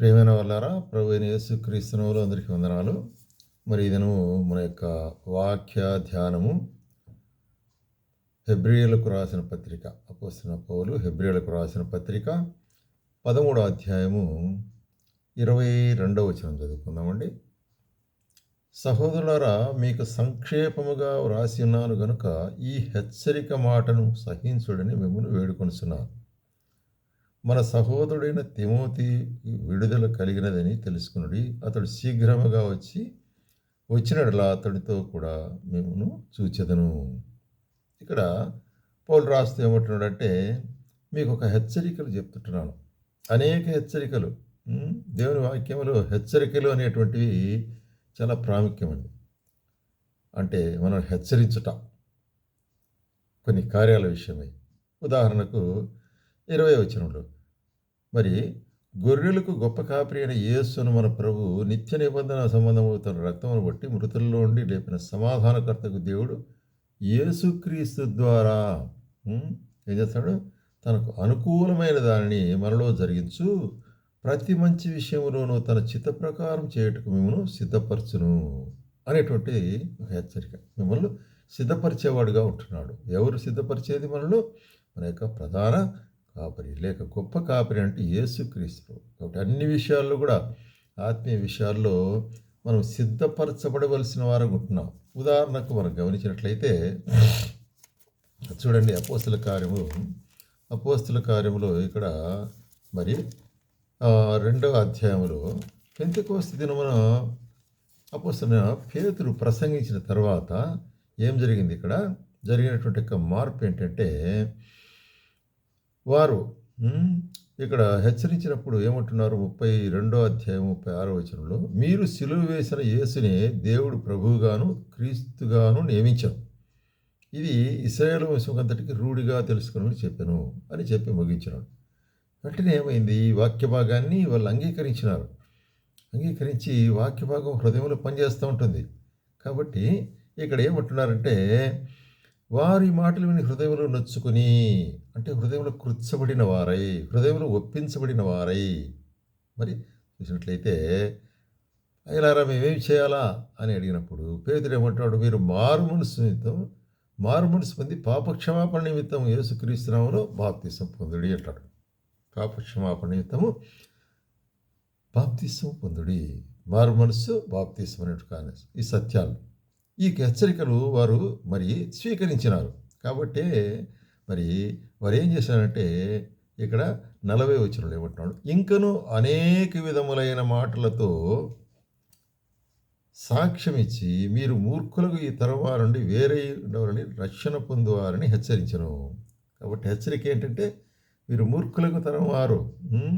ప్రేమైన వాళ్ళారా? ప్రభు యేసు క్రీస్తునవులు అందరికీ వందనాలు. మరి ఇదను మన యొక్క వాక్య ధ్యానము హెబ్రియలకు రాసిన పత్రిక. అపోసిన పౌలు హెబ్రియలకు రాసిన పత్రిక పదమూడో అధ్యాయము ఇరవై రెండవ వచనం చదువుకుందామండి. సహోదరులారా మీకు సంక్షేపముగా వ్రాసి ఉన్నాను గనుక ఈ హెచ్చరిక మాటను సహించుడని మిమ్మల్ని వేడుకొనిస్తున్నాను మన సహోదరుడైన తిమోతి విడుదల కలిగినదని తెలుసుకున్నది అతడు శీఘ్రముగా వచ్చి వచ్చినట్లా అతడితో కూడా మేము చూచెదను. ఇక్కడ పౌలు రాస్తూ ఏమంటున్నాడంటే మీకు ఒక హెచ్చరికలు చెప్తుంటున్నాను. అనేక హెచ్చరికలు. దేవుని వాక్యములో హెచ్చరికలు అనేటువంటివి చాలా ప్రాముఖ్యమండి. అంటే మనం హెచ్చరించుట. కొన్ని కార్యాల విషయమై. ఉదాహరణకు ఇరవై వచనంలో మరి గొర్రెలకు గొప్ప కాపరి అయిన యేసును మన ప్రభు నిత్య నిబంధన సంబంధమవుతున్న రక్తమును బట్టి మృతుల్లో ఉండి లేపిన సమాధానకర్తకు దేవుడు యేసుక్రీస్తు ద్వారా ఏం చేస్తాడు? తనకు అనుకూలమైన దానిని మనలో జరిగించు. ప్రతి మంచి విషయంలోనూ తన చిత్త ప్రకారం చేయుటకు మిమ్మల్ని సిద్ధపరచును అనేటువంటి ఒక హెచ్చరిక. మిమ్మల్ని సిద్ధపరిచేవాడుగా ఉంటున్నాడు. ఎవరు సిద్ధపరిచేది మనలో? మన యొక్క ప్రధాన కాపరి. లేక గొప్ప కాపరి అంటే యేసుక్రీస్తు కాబట్టి అన్ని విషయాల్లో కూడా ఆత్మీయ విషయాల్లో మనం సిద్ధపరచబడవలసిన వారు ఉంటున్నాం. ఉదాహరణకు మనం గమనించినట్లయితే చూడండి అపోస్తుల కార్యము. అపోస్తుల కార్యములో ఇక్కడ మరి రెండవ అధ్యాయంలో పెంతకోస్త దినమున అపోస్తున్న పేతురు ప్రసంగించిన తర్వాత ఏం జరిగింది ఇక్కడ? జరిగినటువంటి యొక్క మార్పు ఏంటంటే వారు ఇక్కడ హెచ్చరించినప్పుడు ఏమంటున్నారు? ముప్పై రెండో అధ్యాయం ముప్పై ఆరో వచనంలో మీరు సిలువ వేసిన యేసుని దేవుడు ప్రభువుగాను క్రీస్తుగాను నియమించాను ఇది ఇస్రాయేల్ వంశమంతటికి రూఢిగా తెలుసుకుని చెప్పాను అని చెప్పి ముగించినాడు వెంటనే ఏమైంది? ఈ వాక్య భాగాన్ని వాళ్ళు అంగీకరించినారు. అంగీకరించి వాక్య భాగం హృదయంలో పనిచేస్తూ ఉంటుంది. కాబట్టి ఇక్కడ ఏమంటున్నారంటే వారి మాటలు విని హృదయంలో నొచ్చుకొని అంటే హృదయంలో కృత్సబడిన వారై హృదయంలో ఒప్పించబడిన వారై. మరి చూసినట్లయితే అయ్యలారా మేమేం చేయాలా అని అడిగినప్పుడు పేదరు ఏమంటాడు మీరు మారు నిమిత్తం మారు మనసు పొంది పాపక్షమాపణ నిమిత్తం యేసుక్రీస్తునామలో బాప్తిసం పొందుడి అంటాడు. పాపక్షమాపణ నిమిత్తము బాప్తిసం పొందుడి మారు మనస్సు బాప్తిసం అనేటు కానీ ఈ సత్యాలు ఈ హెచ్చరికలు వారు మరి స్వీకరించినారు. కాబట్టి మరి వారు ఏం చేశారంటే ఇక్కడ నలభై వచ్చిన ఏమంటున్నాడు ఇంకను అనేక విధములైన మాటలతో సాక్ష్యం ఇచ్చి మీరు మూర్ఖులకు ఈ తరవారు నుండి వేరే ఉండవారని రక్షణ పొందువారని హెచ్చరించను. కాబట్టి హెచ్చరిక ఏంటంటే మీరు మూర్ఖులకు తరం వారు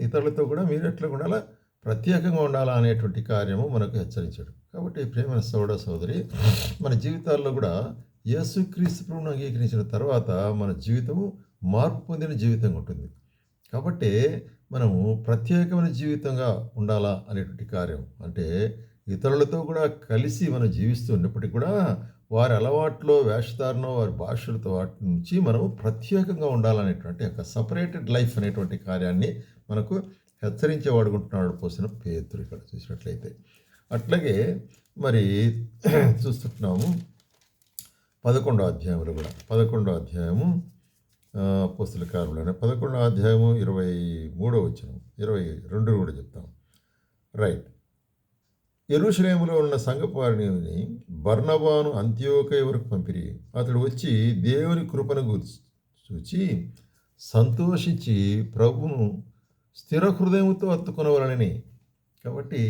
ఇతరులతో కూడా మీరు ఎట్లా ఉండాలా? ప్రత్యేకంగా ఉండాలా అనేటువంటి కార్యము మనకు హెచ్చరించాడు. కాబట్టి ప్రేమ సోదర సోదరి మన జీవితాల్లో కూడా యేసుక్రీస్తు ప్రభువును అంగీకరించిన తర్వాత మన జీవితము మార్పు పొందిన జీవితంగా ఉంటుంది. కాబట్టి మనము ప్రత్యేకమైన జీవితంగా ఉండాలా అనేటువంటి కార్యం. అంటే ఇతరులతో కూడా కలిసి మనం జీవిస్తూ ఉన్నప్పటికీ కూడా వారి అలవాట్లో వేషధారణ వారి భాషలతో వాటి నుంచి మనము ప్రత్యేకంగా ఉండాలనేటువంటి ఒక సపరేటెడ్ లైఫ్ అనేటువంటి కార్యాన్ని మనకు హెచ్చరించే వాడుకుంటున్నాడు పోసిన పేతురు ఇక్కడ చూసినట్లయితే. అట్లాగే మరి చూస్తున్నాము పదకొండో అధ్యాయంలో కూడా. పదకొండో అధ్యాయము పుస్తల కారులోనే పదకొండో అధ్యాయము ఇరవై మూడో వచ్చిన ఇరవై రెండు కూడా చెప్తాం. రైట్. ఎరుషులేములో ఉన్న సంఘపు బర్ణవాను అంత్యోకయ వరకు పంపిరి. అతడు వచ్చి దేవుని కృపను గుర్చి చూచి సంతోషించి ప్రభును స్థిర హృదయంతో హత్తుకునవలనని. కాబట్టి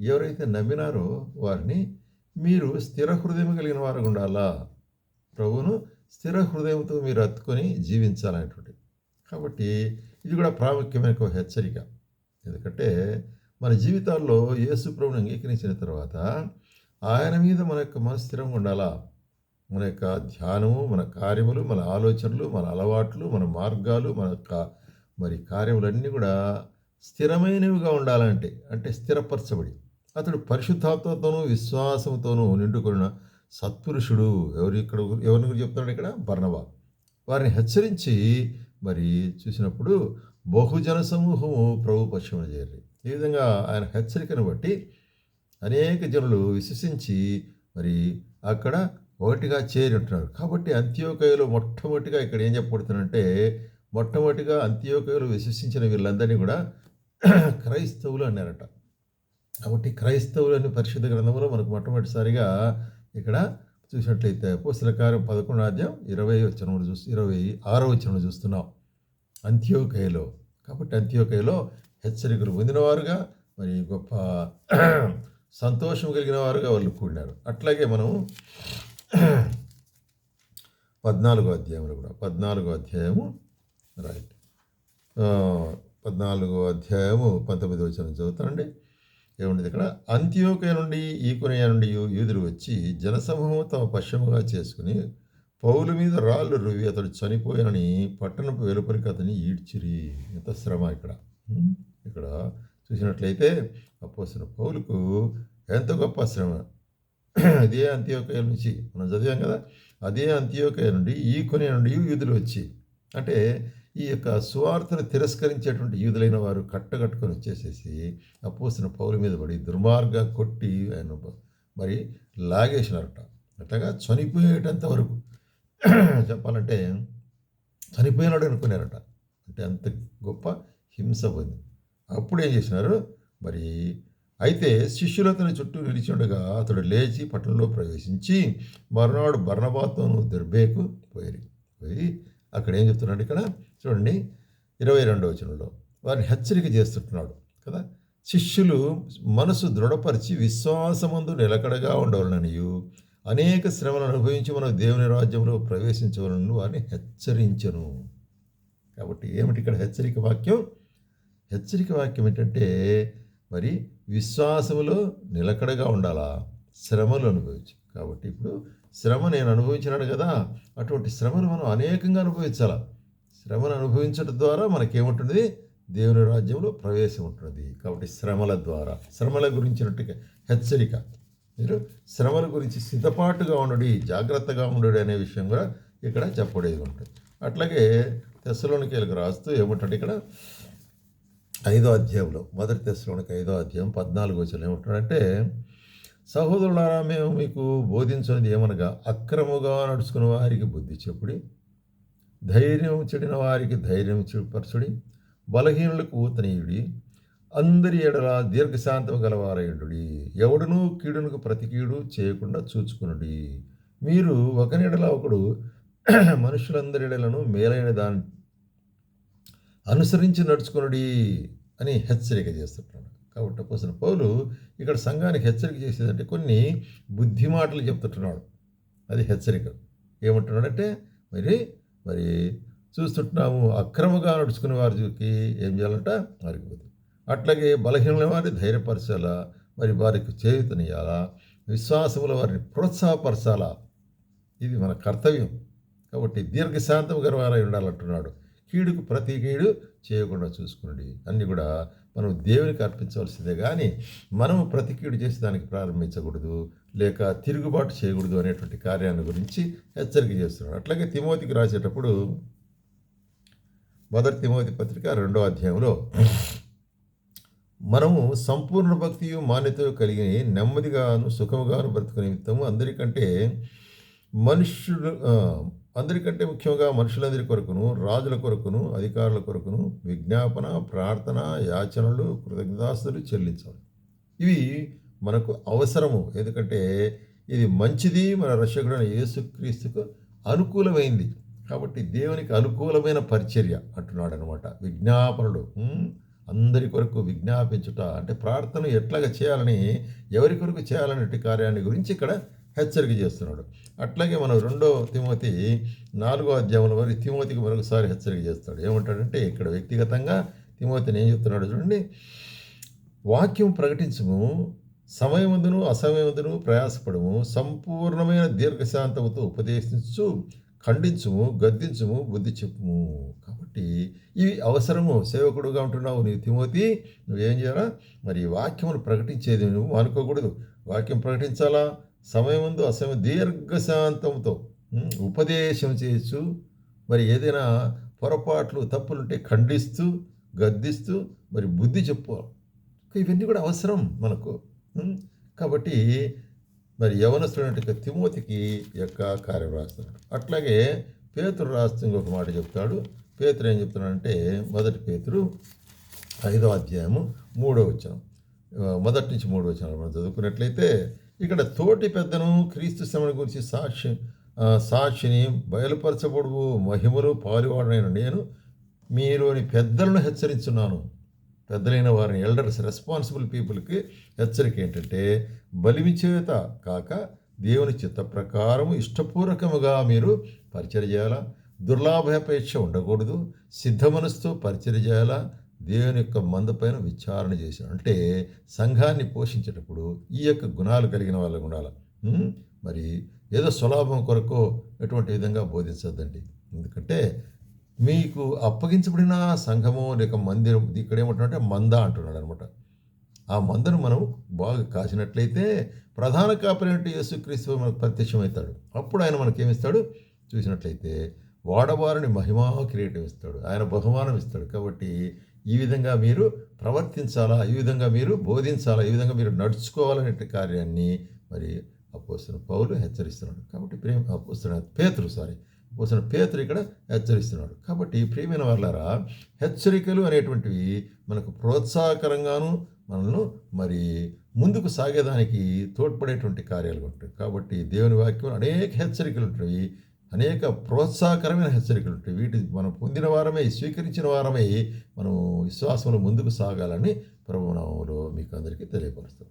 ఎవరైతే నమ్మినారో వారిని మీరు స్థిర హృదయం కలిగిన వారు ఉండాలా? ప్రభువును స్థిర హృదయంతో మీరు అత్తుకొని జీవించాలనేటువంటి. కాబట్టి ఇది కూడా ప్రాముఖ్యమైన ఒక హెచ్చరిక. ఎందుకంటే మన జీవితాల్లో యేసు ప్రభుని అంగీకరించిన తర్వాత ఆయన మీద మన యొక్క మనసు స్థిరంగా ఉండాలా? మన యొక్క ధ్యానము మన కార్యములు మన ఆలోచనలు మన అలవాట్లు మన మార్గాలు మన యొక్క మరి కార్యములన్నీ కూడా స్థిరమైనవిగా ఉండాలంటే అంటే స్థిరపరచబడి అతడు పరిశుద్ధాత్మతోనూ విశ్వాసంతోనూ నిండుకున్న సత్పురుషుడు ఎవరు ఇక్కడ ఎవరిని గురించి చెప్తున్నాడు ఇక్కడ? బర్ణవా వారిని హెచ్చరించి మరి చూసినప్పుడు బహుజన సమూహము ప్రభు పశ్చిమ చేరి ఈ విధంగా ఆయన హెచ్చరికను బట్టి అనేక జనులు విశ్వసించి మరి అక్కడ ఒకటిగా చేరి ఉంటున్నారు. కాబట్టి అంత్యోకయలో మొట్టమొదటిగా ఇక్కడ ఏం చెప్పబడుతుందంటే మొట్టమొదటిగా అంత్యోకలు విశ్వసించిన వీళ్ళందరినీ కూడా క్రైస్తవులు అన్నారట. కాబట్టి క్రైస్తవులు అని పరిశుద్ధ గ్రంథంలో మనకు మొట్టమొదటిసారిగా ఇక్కడ చూసినట్లయితే పుస్తకారం పదకొండు అధ్యాయం ఇరవై వచ్చిన చూసి ఇరవై ఆరో వచ్చిన చూస్తున్నాం. అంత్యోకయలో. కాబట్టి అంత్యోకయలో హెచ్చరికలు పొందినవారుగా మరి గొప్ప సంతోషం కలిగిన వారుగా వాళ్ళు కూడినారు. అట్లాగే మనం పద్నాలుగో అధ్యాయంలో కూడా పద్నాలుగో అధ్యాయము రైట్ పద్నాలుగో అధ్యాయము పంతొమ్మిది వచ్చిన చదువుతానండి. ఏముండేది ఇక్కడ? అంత్యోకయ నుండి ఈకొనయ నుండి యూదులు వచ్చి జనసమూహం తమ పశ్చిమగా చేసుకుని పౌలు మీద రాళ్ళు రువి అతడు చనిపోయానని పట్టణపు వెలుపలికి అతని ఈడ్చిరి. ఎంత శ్రమ ఇక్కడ. ఇక్కడ చూసినట్లయితే అప్పోసిన పౌలుకు ఎంత గొప్ప శ్రమ. అదే అంత్యోకయ నుంచి మనం చదివాం కదా. అదే అంత్యోకయ నుండి ఈ కొనే నుండి యూదులు వచ్చి అంటే ఈ యొక్క సువార్తను తిరస్కరించేటువంటి యూదులైన వారు కట్టగట్టుకొని వచ్చేసేసి అపోసిన పౌల మీద పడి దుర్మార్గ కొట్టి ఆయన మరి లాగేసినారట. అట్లాగా చనిపోయేటంత వరకు చెప్పాలంటే చనిపోయినాడు అనుకున్నారట. అంటే అంత గొప్ప హింస పొంది. అప్పుడు ఏం చేసినారు? మరి అయితే శిష్యులు అతని చుట్టూ నిలిచి ఉండగా అతడు లేచి పట్టణంలో ప్రవేశించి మరునాడు బర్ణబాతోను దుర్బేకు పోయి పోయి అక్కడ ఏం చెప్తున్నాడు ఇక్కడ చూడండి ఇరవై రెండవ వచనంలో వారిని హెచ్చరిక చేస్తుంటున్నాడు కదా. శిష్యులు మనసు దృఢపరిచి విశ్వాసమందు నిలకడగా ఉండవలననియు అనేక శ్రమలు అనుభవించి మనం దేవుని రాజ్యంలో ప్రవేశించవలను వారిని హెచ్చరించను. కాబట్టి ఏమిటి ఇక్కడ హెచ్చరిక వాక్యం? హెచ్చరిక వాక్యం ఏంటంటే మరి విశ్వాసములో నిలకడగా ఉండాలా? శ్రమలు అనుభవించు. కాబట్టి ఇప్పుడు శ్రమ నేను అనుభవించినాడు కదా అటువంటి శ్రమను మనం అనేకంగా అనుభవించాలా? శ్రమను అనుభవించడం ద్వారా మనకేముంటుంది? దేవుని రాజ్యంలో ప్రవేశం ఉంటుంది కాబట్టి శ్రమల ద్వారా. శ్రమల గురించినట్టుగా హెచ్చరిక. మీరు శ్రమల గురించి సిద్ధపాటుగా ఉండడి జాగ్రత్తగా ఉండడు అనే విషయం కూడా ఇక్కడ చెప్పడేది ఉంటుంది. అట్లాగే తెస్సలోనికేలకు రాస్తూ ఏమంటాడు ఇక్కడ? ఐదో అధ్యాయంలో మొదటి తెస్సలోనికి ఐదో అధ్యాయం పద్నాలుగు వచ్చిన ఏమంటాడంటే సహోదరులారా మేము మీకు బోధించినది ఏమనగా అక్రముగా నడుచుకున్న వారికి బుద్ధి చెప్పుడి ధైర్యం చెడిన వారికి ధైర్యం చూపరచుడి బలహీనులకు ఊతనీయుడి అందరి ఎడల దీర్ఘశాంతం గలవారయుడి ఎవడునూ కీడునకు ప్రతికీడు చేయకుండా చూచుకునుడి. మీరు ఒకనిడల ఒకడు మనుషులందరి ఎడలను మేలైన దాని అనుసరించి నడుచుకునుడి అని హెచ్చరిక చేస్తుంటాడు కాబట్టి కోసం పౌలు ఇక్కడ సంఘానికి హెచ్చరిక చేసేదంటే కొన్ని బుద్ధి మాటలు చెప్తుంటున్నాడు. అది హెచ్చరిక. ఏమంటున్నాడంటే మరి మరి చూస్తుంటున్నాము అక్రమంగా నడుచుకునే వారికి ఏం చేయాలంట? వారికి అట్లాగే బలహీనమైన వారిని ధైర్యపరచాలా? మరి వారికి చేయుతనియాలా విశ్వాసముల వారిని ప్రోత్సాహపరచాలా? ఇది మన కర్తవ్యం. కాబట్టి దీర్ఘశాంతం గర్వారై ఉండాలంటున్నాడు. కీడుకు ప్రతి కీడు చేయకుండా చూసుకుని అన్నీ కూడా మనం దేవునికి అర్పించవలసిందే. కానీ మనం ప్రతికీడు చేసి దానికి ప్రారంభించకూడదు లేక తిరుగుబాటు చేయకూడదు అనేటువంటి కార్యాన్ని గురించి హెచ్చరిక చేస్తున్నాడు. అట్లాగే తిమోతికి రాసేటప్పుడు మొదటి తిమోతి పత్రిక రెండో అధ్యాయంలో మనము సంపూర్ణ భక్తియు మాన్యత కలిగి నెమ్మదిగాను సుఖముగాను బ్రతుకు నిమిత్తము అందరికంటే మనుష్యుడు అందరికంటే ముఖ్యంగా మనుషులందరి కొరకును రాజుల కొరకును అధికారుల కొరకును విజ్ఞాపన ప్రార్థన యాచనలు కృతజ్ఞతాస్తులు చెల్లించాలి. ఇవి మనకు అవసరము. ఎందుకంటే ఇది మంచిది. మన రక్షకుడైన యేసుక్రీస్తుకు అనుకూలమైంది. కాబట్టి దేవునికి అనుకూలమైన పరిచర్య అంటున్నాడు అనమాట విజ్ఞాపనలు అందరి కొరకు విజ్ఞాపించుట అంటే ప్రార్థన ఎట్లాగా చేయాలని ఎవరి కొరకు చేయాలనే కార్యాన్ని గురించి ఇక్కడ హెచ్చరిక చేస్తున్నాడు. అట్లాగే మనం రెండో తిమోతి నాలుగో అధ్యాయంలో మరి తిమోతికి మరొకసారి హెచ్చరిక చేస్తాడు. ఏమంటాడంటే ఇక్కడ వ్యక్తిగతంగా తిమోతిని ఏం చెప్తున్నాడు చూడండి వాక్యం ప్రకటించము సమయమందును అసమయమందును ప్రయాసపడము సంపూర్ణమైన దీర్ఘశాంతముతో ఉపదేశించు ఖండించుము గద్దించుము బుద్ధి చెప్పుము. కాబట్టి ఇవి అవసరము సేవకుడుగా ఉంటున్నావు నీవు తిమోతి నువ్వేం చేయాలా? మరి వాక్యమును ప్రకటించేది నువ్వు అనుకోకూడదు. వాక్యం ప్రకటించాలా? సమయమందు అసమయం దీర్ఘశాంతంతో ఉపదేశం చేయొచ్చు మరి ఏదైనా పొరపాట్లు తప్పులుంటే ఖండిస్తూ గద్దిస్తూ మరి బుద్ధి చెప్పు ఇవన్నీ కూడా అవసరం మనకు కాబట్టి మరి యవనస్తుడైన తిమోతికి యొక్క కార్యం రాస్తున్నాడు. అట్లాగే పేతురు రాస్తుంది ఒక మాట చెప్తాడు. పేతురు ఏం చెప్తున్నాడంటే మొదటి పేతురు ఐదో అధ్యాయము మూడో వచనం. మొదటి నుంచి మూడో వచనం మనం చదువుకున్నట్లయితే ఇక్కడ తోటి పెద్దను క్రీస్తు శ్రమణ గురించి సాక్షి సాక్షిని బయలుపరచబడు మహిమలు పాలువాడనైన నేను మీలోని పెద్దలను హెచ్చరించున్నాను పెద్దలైన వారిని ఎల్డర్స్ రెస్పాన్సిబుల్ పీపుల్కి హెచ్చరిక ఏంటంటే బలివిచేత కాక దేవుని చిత్త ప్రకారం ఇష్టపూర్వకముగా మీరు పరిచయం చేయాలా? దుర్లాభాపేక్ష ఉండకూడదు. సిద్ధ మనసుతో పరిచయం చేయాలా? దేవుని యొక్క మందపైన విచారణ చేశాడు. అంటే సంఘాన్ని పోషించేటప్పుడు ఈ యొక్క గుణాలు కలిగిన వాళ్ళకు ఉండాలి? మరి ఏదో స్వలాభం కొరకు ఎటువంటి విధంగా బోధించద్దండి. ఎందుకంటే మీకు అప్పగించబడిన సంఘము లేక మందిరం ఇక్కడ ఏమంటున్నాడంటే మంద అంటున్నాడు అనమాట ఆ మందను మనం బాగా కాసినట్లయితే ప్రధాన కాపరేటి యేసుక్రీస్తు మనకు ప్రత్యక్షమవుతాడు. అప్పుడు ఆయన మనకేమిస్తాడు? చూసినట్లయితే వాడవారిని మహిమా కిరీటం ఇస్తాడు. ఆయన బహుమానం ఇస్తాడు. కాబట్టి ఈ విధంగా మీరు ప్రవర్తించాలా? ఈ విధంగా మీరు బోధించాలా? ఈ విధంగా మీరు నడుచుకోవాలనే కార్యాన్ని మరి అపోసిన పౌలు హెచ్చరిస్తున్నాడు. కాబట్టి ప్రేమ అపోసిన పేతురు సారీ అపోసిన పేతురు ఇక్కడ హెచ్చరిస్తున్నాడు. కాబట్టి ప్రియమైన వాళ్ళారా హెచ్చరికలు అనేటువంటివి మనకు ప్రోత్సాహకరంగాను మనల్ని మరి ముందుకు సాగేదానికి తోడ్పడేటువంటి కార్యాలు ఉంటాయి. కాబట్టి దేవుని వాక్యం అనేక హెచ్చరికలు ఉంటాయి. అనేక ప్రోత్సాహకరమైన హెచ్చరికలు ఉంటాయి. వీటి మనం పొందిన వారమై స్వీకరించిన వారమై మనం విశ్వాసంలో ముందుకు సాగాలని ప్రభునామంలో మీకు అందరికీ తెలియపరుస్తాం